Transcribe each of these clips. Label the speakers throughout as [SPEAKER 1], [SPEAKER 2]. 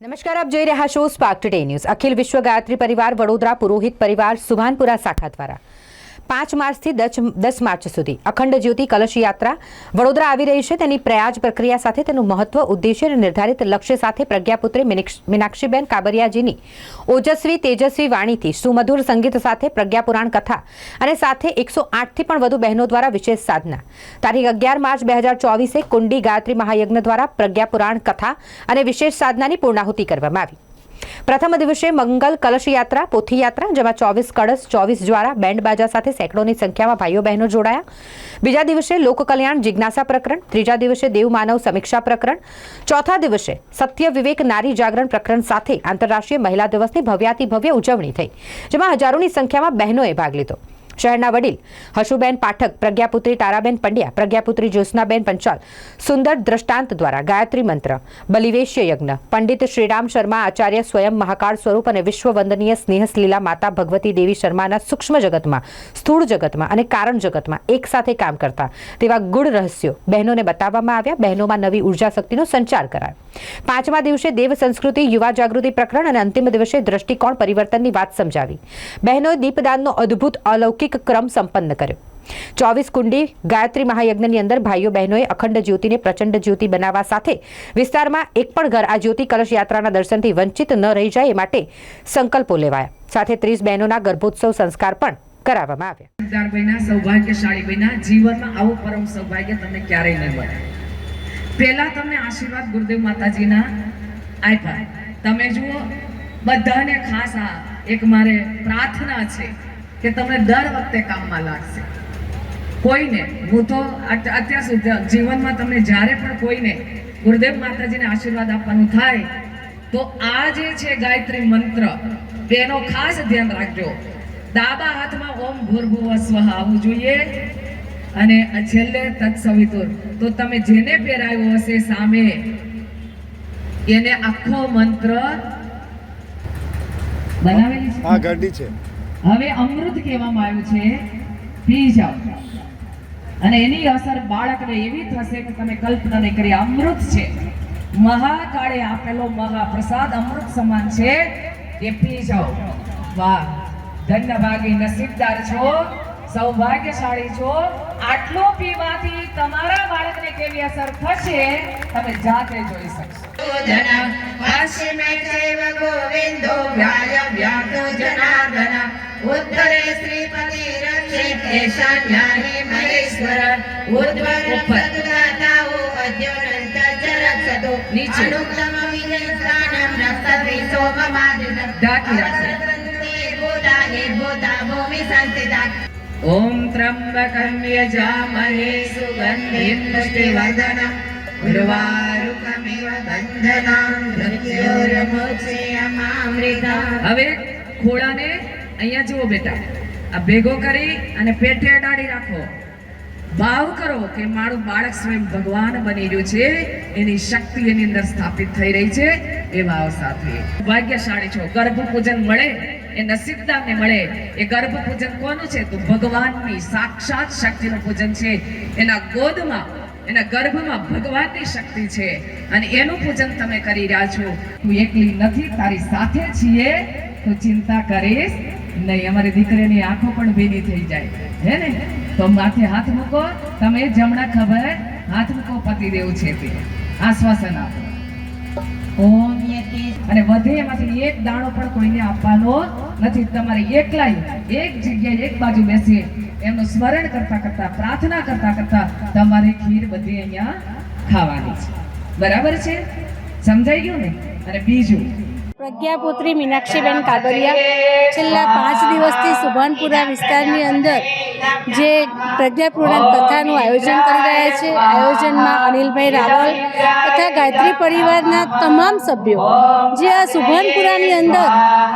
[SPEAKER 1] નમસ્કાર, આપ જોઈ રહ્યા છો સ્પાર્ક ટુડે ન્યૂઝ અખિલ વિશ્વ ગાયત્રી પરિવાર, વડોદરા પુરોહિત પરિવાર, સુભાનપુરા શાખા દ્વારા. પાંચ માર્ચથી દસ માર્ચ સુધી. અખંડ જ્યોતિ કલશ યાત્રા. વડોદરા આવી રહી છે તેની પ્રયાજ પ્રક્રિયા સાથે તેનું મહત્વ, ઉદ્દેશ્ય અને નિર્ધારિત લક્ષ્ય સાથે પ્રજ્ઞાપુત્રી મીનાક્ષીબેન કાબરિયાજીની ઓજસ્વી, તેજસ્વી વાણીથી સુમધુર સંગીત સાથે પ્રજ્ઞાપુરાણ કથા અને સાથે એકસો આઠથી પણ વધુ બહેનો દ્વારા વિશેષ સાધના. તારીખ અગિયાર માર્ચ બે હજાર ચોવીસે કુંડી ગાયત્રી મહાયજ્ઞ દ્વારા પ્રજ્ઞાપુરાણ કથા અને વિશેષ સાધનાની પૂર્ણાહુતિ કરવામાં આવી. પ્રથમ દિવસે મંગલ કલશ યાત્રા પોથી યાત્રા જેમાં ચોવીસ કળશ, ચોવીસ જ્વારા બેન્ડ બાજા સાથે સેંકડોની સંખ્યામાં ભાઈઓ બહેનો જોડાયા. બીજા દિવસે લોક કલ્યાણ જિજ્ઞાસા પ્રકરણ, ત્રીજા દિવસે દેવ માનવ સમીક્ષા પ્રકરણ, ચોથા દિવસે સત્ય વિવેક નારી જાગરણ પ્રકરણ સાથે આંતરરાષ્ટ્રીય મહિલા દિવસની ભવ્યાતિ ભવ્ય ઉજવણી થઈ, જેમાં હજારોની સંખ્યામાં બહેનોએ ભાગ લીધો. શહેરના વડીલ હશુબેન પાઠક, પ્રજ્ઞાપુત્રી તારાબેન પંડ્યા, પ્રજ્ઞાપુત્રી જ્યોત્સનાબેન પંચાલ, સુંદર દ્રષ્ટાંત દ્વારા ગાયત્રી મંત્ર, બલિવેશ્ય યજ્ઞ, પંડિત શ્રીરામ શર્મા આચાર્ય સ્વયં મહાકાળ સ્વરૂપ અને વિશ્વવંદનીય સ્નેહસલીલા માતા ભગવતી દેવી શર્માના સૂક્ષ્મ જગતમાં, સ્થૂળ જગતમાં અને કારણ જગતમાં એક સાથે કામ કરતા તેવા ગુણ રહસ્યો બહેનોને બતાવવામાં આવ્યા. બહેનોમાં નવી ઊર્જા શક્તિનો સંચાર કરાયો. પાંચમા દિવસે દેવ સંસ્કૃતિ, યુવા જાગૃતિ પ્રકરણ અને અંતિમ દિવસે દ્રષ્ટિકોણ પરિવર્તનની વાત સમજાવી. બહેનોએ દીપદાનનો અદ્ભુત અલૌકિક ક્રમ સંપન્ન કર્યો. ચોવીસ કુંડી ગાયત્રી મહાયજ્ઞની અંદર ભાઈઓ બહેનોએ અખંડ જ્યોતિને પ્રચંડ જ્યોતિ બનાવવા સાથે વિસ્તારમાં એક પણ ઘર આ જ્યોતિ કલશ યાત્રાના દર્શનથી વંચિત ન રહી જાય એ માટે સંકલ્પો લેવાયા. સાથે ત્રીસ બહેનોના ગર્ભોત્સવ સંસ્કાર પણ કરાવવામાં આવ્યા.
[SPEAKER 2] સમજદાર સૌભાગ્યશાળી બન્યા જીવનમાં આવું પરમ સૌભાગ્ય તમને ક્યારેય નહીં મળે. પહેલા તમને આશીર્વાદ ગુરુદેવ માતાજીના આપ્યા. તમે જુઓ, બધાને ખાસ આ એક મારે પ્રાર્થના છે. કે તમને દર વખતે કામમાં લાગશે. કોઈને, હું તો અત્યાર સુધી જીવનમાં તમને જ્યારે પણ કોઈને ગુરુદેવ માતાજીને આશીર્વાદ આપવાનું થાય, તો આ જે છે ગાયત્રી મંત્ર, તેનો ખાસ ધ્યાન રાખજો. ડાબા હાથમાં ઓમ ભૂર્ભુવ સ્વહ આવવું જોઈએ. અને છેલ્લે તત્સવિતુર. તો તમે જેને પહેરાવ્યો હશે સામે, એને આખો મંત્ર બનાવેલી છે.
[SPEAKER 3] આ ગાડી છે.
[SPEAKER 2] હવે અમૃત કહેવામાં આવ્યું છે પી જાઓ અને એની અસર બાળકને એવી થશે કે તમે કલ્પના નહીં કરી, અમૃત છે. મહાકાળે આપેલો મહાપ્રસાદ અમૃત સમાન છે એ પી જાઓ વાહ, ધન્યભાગી નસીબદાર છો, સૌભાગ્યશાળી છો. આટલો પીવાથી તમારા બાળકને કેવી અસર થશે, તમે જાતે જોઈ શકશો.
[SPEAKER 4] ઉત્તરે શ્રીપતિ રક્ષિતેશાન્યાહે મહેશ્વર ઉદ્વર પદદાતાઓ અદ્યોનંત ચરક્ષતો
[SPEAKER 2] નીચે.
[SPEAKER 4] અનુક્તમ વિજય સ્થાનમ રક્ષતિ સોમમાદિન
[SPEAKER 2] ઓમ ત્રંબકં યજામહે સુગંધિમ પુષ્ટિવર્ધનમ
[SPEAKER 4] ઉર્વારુકમિવ
[SPEAKER 2] હવે ખોળાને અહીંયા જુઓ બેટા, આ ભેગો કરી અને પેટે અડાડી રાખો. ભાવ કરો કે મારું બાળક સ્વયં ભગવાન બની રહ્યું છે, એની શક્તિ એની અંદર સ્થાપિત થઈ રહી છે, એ ભાવ સાથે. ભાગ્યશાળી છો ગર્ભ પૂજન મળે, એ નસીબદારને મળે. એ ગર્ભ પૂજન કોનું છે? તો ભગવાનની સાક્ષાત શક્તિનું પૂજન છે. એના ગોદમાં, એના ગર્ભમાં ભગવાનની શક્તિ છે. અને એનું પૂજન તમે કરી રહ્યા છો. તું એકલી નથી, તારી સાથે છીએ. તો ચિંતા કરીશ નહીં અમારી દીકરીની આંખો પણ ભીની થઈ જાય. હે ને? તો માથે હાથ મૂકો તમે જમણા ખબર હાથ મૂકો પતિ દેવું છે તે. આશ્વાસન આપો. ઓમ અને વધે એમાંથી એક દાણો પણ કોઈને આપવાનો નથી. તમારે એકલાય એક જગ્યાએ એક બાજુ બેસી એમનું સ્મરણ કરતા કરતા પ્રાર્થના કરતા કરતા તમારે ખીર બધી અહીંયા ખાવાની છે. બરાબર છે? સમજાઈ ગયું ને? અને બીજું
[SPEAKER 5] પ્રજ્ઞાપુત્રી મીનાક્ષીબેન કાબરિયા છેલ્લા પાંચ દિવસથી સુભાનપુરા વિસ્તારની અંદર જે પ્રજ્ઞાપૂર્ણ કથાનું આયોજન કરી રહ્યા છે. આયોજનમાં અનિલભાઈ રાવલ તથા ગાયત્રી પરિવારના તમામ સભ્યો, જે આ સુભાનપુરાની અંદર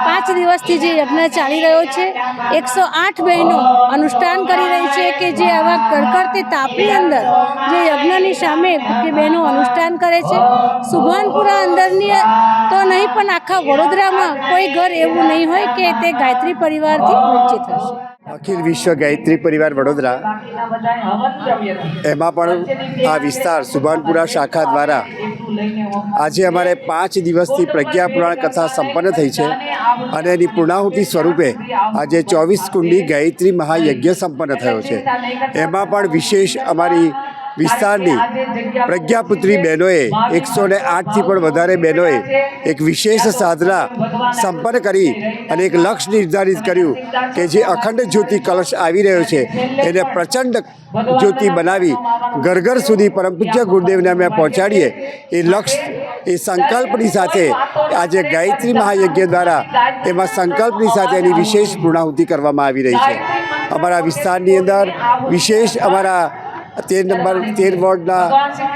[SPEAKER 5] પાંચ દિવસથી જે યજ્ઞ ચાલી રહ્યો છે, એકસો આઠ બહેનો અનુષ્ઠાન કરી રહી છે કે જે આવા કડકડતી તાપની અંદર જે યજ્ઞની સામે જે બહેનો અનુષ્ઠાન કરે છે. સુભાનપુરા અંદરની તો નહીં, પણ આખા વડોદરામાં કોઈ ઘર એવું નહીં હોય કે તે ગાયત્રી પરિવારથી વંચિત હશે.
[SPEAKER 3] અખિલ વિશ્વ ગાયત્રી પરિવાર વડોદરા એમાં પણ આ વિસ્તાર સુભાનપુરા શાખા દ્વારા આજે અમારે પાંચ દિવસથી પ્રજ્ઞા પુરાણ કથા સંપન્ન થઈ છે અને એની પૂર્ણાહુતિ સ્વરૂપે આજે ચોવીસ કુંડી ગાયત્રી મહાયજ્ઞ સંપન્ન થયો છે. એમાં પણ વિશેષ અમારી વિસ્તારની પ્રજ્ઞાપુત્રી બહેનોએ એકસો ને આઠથી પણ વધારે બહેનોએ એક વિશેષ સાધના સંપન્ન કરી અને એક લક્ષ્ય નિર્ધારિત કર્યું કે જે અખંડ જ્યોતિ કલશ આવી રહ્યો છે, એને પ્રચંડ જ્યોતિ બનાવી ઘર ઘર સુધી પરમ પૂજ્ય ગુરુદેવને અમે પહોંચાડીએ. એ લક્ષ્ય એ સંકલ્પની સાથે આજે ગાયત્રી મહાયજ્ઞ દ્વારા એમાં સંકલ્પની સાથે એની વિશેષ પૂર્ણાહુતિ કરવામાં આવી રહી છે. અમારા વિસ્તારની અંદર વિશેષ અમારા તેર નંબર, તેર વોર્ડના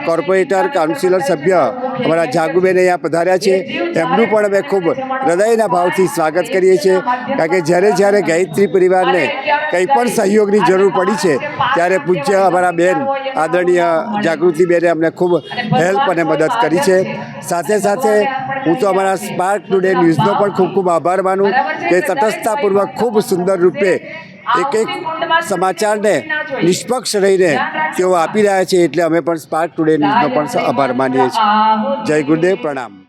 [SPEAKER 3] કોર્પોરેટર, કાઉન્સિલર સભ્ય અમારા જાગુબેન અહીંયા પધાર્યા છે. એમનું પણ અમે ખૂબ હૃદયના ભાવથી સ્વાગત કરીએ છીએ. કારણ કે જ્યારે જ્યારે ગાયત્રી પરિવારને કંઈ પણ સહયોગની જરૂર પડી છે, ત્યારે પૂજ્ય અમારા બેન, આદરણીય જાગૃતિબેને અમને ખૂબ હેલ્પ અને મદદ કરી છે. સાથે સાથે હું તો અમારા સ્પાર્ક ટુડે ન્યૂઝનો પણ ખૂબ ખૂબ આભાર માનું કે તટસ્થતાપૂર્વક ખૂબ સુંદર રૂપે એક એક સમાચારને નિષ્પક્ષ રહીને તેઓ આપી રહ્યા છે એટલે અમે પણ સ્પાર્ક ટુડે ન્યૂઝનો પણ આભાર માનીએ છીએ. જય ગુરુદેવ પ્રણામ.